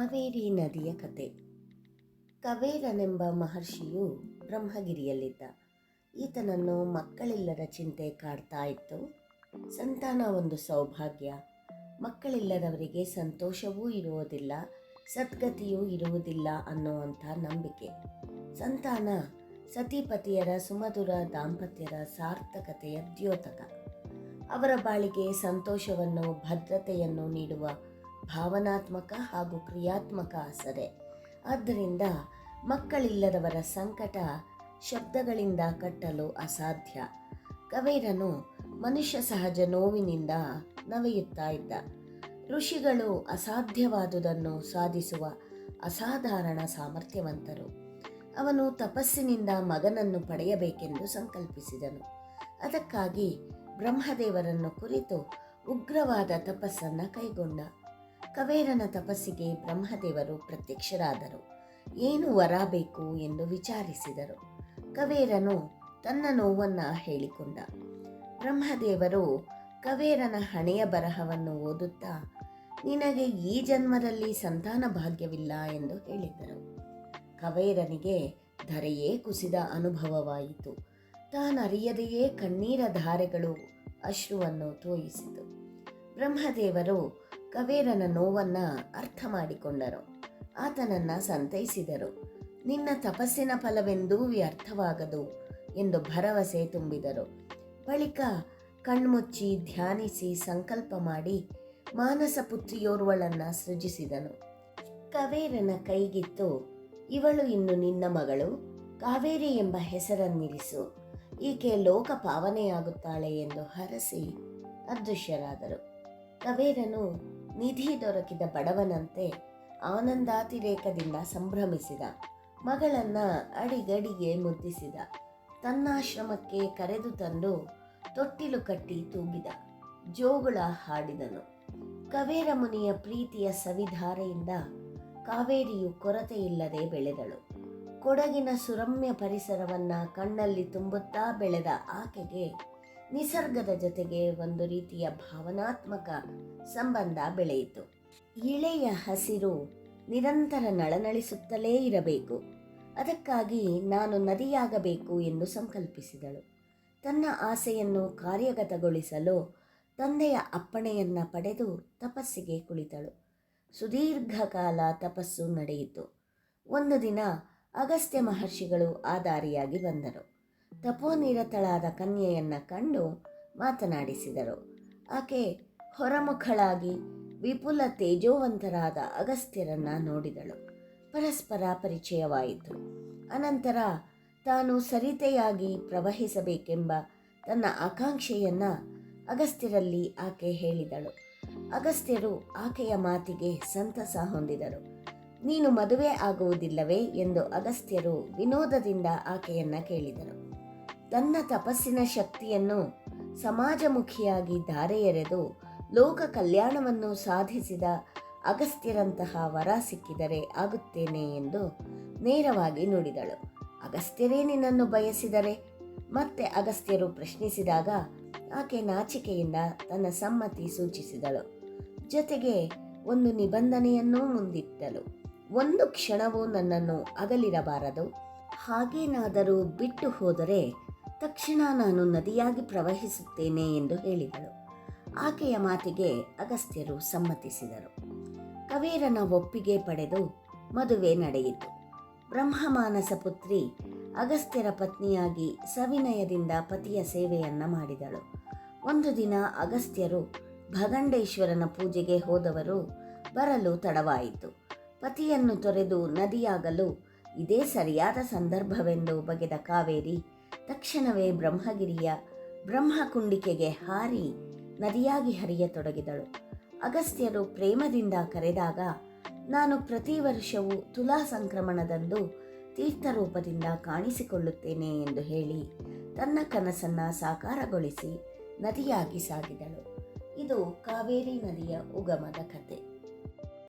ಕಾವೇರಿ ನದಿಯ ಕತೆ. ಕವೇರನೆಂಬ ಮಹರ್ಷಿಯು ಬ್ರಹ್ಮಗಿರಿಯಲ್ಲಿದ್ದ. ಈತನನ್ನು ಮಕ್ಕಳಿಲ್ಲದ ಚಿಂತೆ ಕಾಡ್ತಾ ಇತ್ತು. ಸಂತಾನ ಒಂದು ಸೌಭಾಗ್ಯ. ಮಕ್ಕಳಿಲ್ಲದವರಿಗೆ ಸಂತೋಷವೂ ಇರುವುದಿಲ್ಲ, ಸದ್ಗತಿಯೂ ಇರುವುದಿಲ್ಲ ಅನ್ನುವಂಥ ನಂಬಿಕೆ. ಸಂತಾನ ಸತಿಪತಿಯರ ಸುಮಧುರ ದಾಂಪತ್ಯರ ಸಾರ್ಥಕತೆಯ ದ್ಯೋತಕ. ಅವರ ಬಾಳಿಗೆ ಸಂತೋಷವನ್ನು, ಭದ್ರತೆಯನ್ನು ನೀಡುವ ಭಾವನಾತ್ಮಕ ಹಾಗೂ ಕ್ರಿಯಾತ್ಮಕ ಆಸರೆ. ಆದ್ದರಿಂದ ಮಕ್ಕಳಿಲ್ಲದವರ ಸಂಕಟ ಶಬ್ದಗಳಿಂದ ಕಟ್ಟಲು ಅಸಾಧ್ಯ. ಕವೇರನು ಮನುಷ್ಯ ಸಹಜ ನೋವಿನಿಂದ ನವೆಯುತ್ತಾ ಇದ್ದ. ಋಷಿಗಳು ಅಸಾಧ್ಯವಾದುದನ್ನು ಸಾಧಿಸುವ ಅಸಾಧಾರಣ ಸಾಮರ್ಥ್ಯವಂತರು. ಅವನು ತಪಸ್ಸಿನಿಂದ ಮಗನನ್ನು ಪಡೆಯಬೇಕೆಂದು ಸಂಕಲ್ಪಿಸಿದನು. ಅದಕ್ಕಾಗಿ ಬ್ರಹ್ಮದೇವರನ್ನು ಕುರಿತು ಉಗ್ರವಾದ ತಪಸ್ಸನ್ನು ಕೈಗೊಂಡ. ಕವೇರನ ತಪಸ್ಸಿಗೆ ಬ್ರಹ್ಮದೇವರು ಪ್ರತ್ಯಕ್ಷರಾದರು. ಏನು ವರ ಬೇಕು ಎಂದು ವಿಚಾರಿಸಿದರು. ಕವೇರನು ತನ್ನ ನೋವನ್ನು ಹೇಳಿಕೊಂಡ. ಬ್ರಹ್ಮದೇವರು ಕವೇರನ ಹಣೆಯ ಬರಹವನ್ನು ಓದುತ್ತಾ, ನಿನಗೆ ಈ ಜನ್ಮದಲ್ಲಿ ಸಂತಾನ ಭಾಗ್ಯವಿಲ್ಲ ಎಂದು ಹೇಳಿದರು. ಕವೇರನಿಗೆ ಧರೆಯೇ ಕುಸಿದ ಅನುಭವವಾಯಿತು. ತಾನರಿಯದೆಯೇ ಕಣ್ಣೀರ ಧಾರೆಗಳು ಅಶ್ರುವನ್ನು ತೋಯಿಸಿತು. ಬ್ರಹ್ಮದೇವರು ಕವೇರನ ನೋವನ್ನು ಅರ್ಥ ಮಾಡಿಕೊಂಡರು ಆತನನ್ನ ಸಂತೈಸಿದರು. ನಿನ್ನ ತಪಸ್ಸಿನ ಫಲವೆಂದೂ ವ್ಯರ್ಥವಾಗದು ಎಂದು ಭರವಸೆ ತುಂಬಿದರು. ಬಳಿಕ ಕಣ್ಮುಚ್ಚಿ ಧ್ಯಾನಿಸಿ ಸಂಕಲ್ಪ ಮಾಡಿ ಮಾನಸ ಪುತ್ರಿಯೋರ್ವಳನ್ನ ಸೃಜಿಸಿದನು. ಕವೇರನ ಕೈಗಿತ್ತು, ಇವಳು ಇನ್ನು ನಿನ್ನ ಮಗಳು? ಕಾವೇರಿ ಎಂಬ ಹೆಸರನ್ನಿರಿಸು. ಈಕೆ ಲೋಕ ಪಾವನೆಯಾಗುತ್ತಾಳೆ ಎಂದು ಹರಸಿ ಅದೃಶ್ಯರಾದರು. ಕವೇರನು ನಿಧಿ ದೊರಕಿದ ಬಡವನಂತೆ ಆನಂದಾತಿರೇಕದಿಂದ ಸಂಭ್ರಮಿಸಿದ, ಮಗಳನ್ನ ಅಡಿಗಡಿಗೆ ಮುದ್ದಿಸಿದ, ತನ್ನಾಶ್ರಮಕ್ಕೆ ಕರೆದು ತಂದು ತೊಟ್ಟಿಲು ಕಟ್ಟಿ ತೂಗಿದ, ಜೋಗುಳ ಹಾಡಿದನು. ಕವೇರ ಮುನಿಯ ಪ್ರೀತಿಯ ಸವಿಧಾರೆಯಿಂದ ಕಾವೇರಿಯು ಕೊರತೆಯಿಲ್ಲದೆ ಬೆಳೆದಳು. ಕೊಡಗಿನ ಸುರಮ್ಯ ಪರಿಸರವನ್ನ ಕಣ್ಣಲ್ಲಿ ತುಂಬುತ್ತಾ ಬೆಳೆದ ಆಕೆಗೆ ನಿಸರ್ಗದ ಜೊತೆಗೆ ಒಂದು ರೀತಿಯ ಭಾವನಾತ್ಮಕ ಸಂಬಂಧ ಬೆಳೆಯಿತು. ಇಳೆಯ ಹಸಿರು ನಿರಂತರ ನಳನಳಿಸುತ್ತಲೇ ಇರಬೇಕು. ಅದಕ್ಕಾಗಿ ನಾನು ನದಿಯಾಗಬೇಕು ಎಂದು ಸಂಕಲ್ಪಿಸಿದಳು. ತನ್ನ ಆಸೆಯನ್ನು ಕಾರ್ಯಗತಗೊಳಿಸಲು ತಂದೆಯ ಅಪ್ಪಣೆಯನ್ನು ಪಡೆದು ತಪಸ್ಸಿಗೆ ಕುಳಿತಳು. ಸುದೀರ್ಘ ಕಾಲ ತಪಸ್ಸು ನಡೆಯಿತು. ಒಂದು ದಿನ ಅಗಸ್ತ್ಯ ಮಹರ್ಷಿಗಳು ಆ ದಾರಿಯಾಗಿ ಬಂದರು. ತಪೋನಿರತಳಾದ ಕನ್ಯೆಯನ್ನ ಕಂಡು ಮಾತನಾಡಿಸಿದರು. ಆಕೆ ಹೊರಮುಖಳಾಗಿ ವಿಪುಲ ತೇಜೋವಂತರಾದ ಅಗಸ್ತ್ಯರನ್ನ ನೋಡಿದಳು. ಪರಸ್ಪರ ಪರಿಚಯವಾಯಿತು. ಅನಂತರ ತಾನು ಸರಿತೆಯಾಗಿ ಪ್ರವಹಿಸಬೇಕೆಂಬ ತನ್ನ ಆಕಾಂಕ್ಷೆಯನ್ನ ಅಗಸ್ತ್ಯರಲ್ಲಿ ಆಕೆ ಹೇಳಿದಳು. ಅಗಸ್ತ್ಯರು ಆಕೆಯ ಮಾತಿಗೆ ಸಂತಸ ಹೊಂದಿದರು. ನೀನು ಮದುವೆ ಆಗುವುದಿಲ್ಲವೇ? ಎಂದು ಅಗಸ್ತ್ಯರು ವಿನೋದದಿಂದ ಆಕೆಯನ್ನು ಕೇಳಿದರು. ತನ್ನ ತಪಸ್ಸಿನ ಶಕ್ತಿಯನ್ನು ಸಮಾಜಮುಖಿಯಾಗಿ ಧಾರೆ ಎರೆದು ಲೋಕ ಕಲ್ಯಾಣವನ್ನು ಸಾಧಿಸಿದ ಅಗಸ್ತ್ಯರಂತಹ ವರ ಸಿಕ್ಕಿದರೆ ಆಗುತ್ತೇನೆ ಎಂದು ನೇರವಾಗಿ ನುಡಿದಳು. ಅಗಸ್ತ್ಯರೇ ನಿನ್ನನ್ನು ಬಯಸಿದರೆ? ಮತ್ತೆ ಅಗಸ್ತ್ಯರು ಪ್ರಶ್ನಿಸಿದಾಗ ಆಕೆ ನಾಚಿಕೆಯಿಂದ ತನ್ನ ಸಮ್ಮತಿ ಸೂಚಿಸಿದಳು. ಜೊತೆಗೆ ಒಂದು ನಿಬಂಧನೆಯನ್ನೂ ಮುಂದಿಟ್ಟಳು. ಒಂದು ಕ್ಷಣವೂ ನನ್ನನ್ನು ಅಗಲಿರಬಾರದು. ಹಾಗೇನಾದರೂ ಬಿಟ್ಟು ಹೋದರೆ ತಕ್ಷಣ ನಾನು ನದಿಯಾಗಿ ಪ್ರವಹಿಸುತ್ತೇನೆ ಎಂದು ಹೇಳಿದಳು. ಆಕೆಯ ಮಾತಿಗೆ ಅಗಸ್ತ್ಯರು ಸಮ್ಮತಿಸಿದರು. ಕವೇರನ ಒಪ್ಪಿಗೆ ಪಡೆದು ಮದುವೆ ನಡೆಯಿತು. ಬ್ರಹ್ಮಮಾನಸ ಪುತ್ರಿ ಅಗಸ್ತ್ಯರ ಪತ್ನಿಯಾಗಿ ಸವಿನಯದಿಂದ ಪತಿಯ ಸೇವೆಯನ್ನ ಮಾಡಿದಳು. ಒಂದು ದಿನ ಅಗಸ್ತ್ಯರು ಭಗಂಡೇಶ್ವರನ ಪೂಜೆಗೆ ಹೋದವರು ಬರಲು ತಡವಾಯಿತು. ಪತಿಯನ್ನು ತೊರೆದು ನದಿಯಾಗಲು ಇದೇ ಸರಿಯಾದ ಸಂದರ್ಭವೆಂದು ಬಗೆದ ಕಾವೇರಿ ತಕ್ಷಣವೇ ಬ್ರಹ್ಮಗಿರಿಯ ಬ್ರಹ್ಮಕುಂಡಿಕೆಗೆ ಹಾರಿ ನದಿಯಾಗಿ ಹರಿಯತೊಡಗಿದಳು. ಅಗಸ್ತ್ಯರು ಪ್ರೇಮದಿಂದ ಕರೆದಾಗ, ನಾನು ಪ್ರತಿ ವರ್ಷವೂ ತುಲಾ ಸಂಕ್ರಮಣದಂದು ತೀರ್ಥರೂಪದಿಂದ ಕಾಣಿಸಿಕೊಳ್ಳುತ್ತೇನೆ ಎಂದು ಹೇಳಿ ತನ್ನ ಕನಸನ್ನ ಸಾಕಾರಗೊಳಿಸಿ ನದಿಯಾಗಿ ಸಾಗಿದಳು. ಇದು ಕಾವೇರಿ ನದಿಯ ಉಗಮದ ಕತೆ.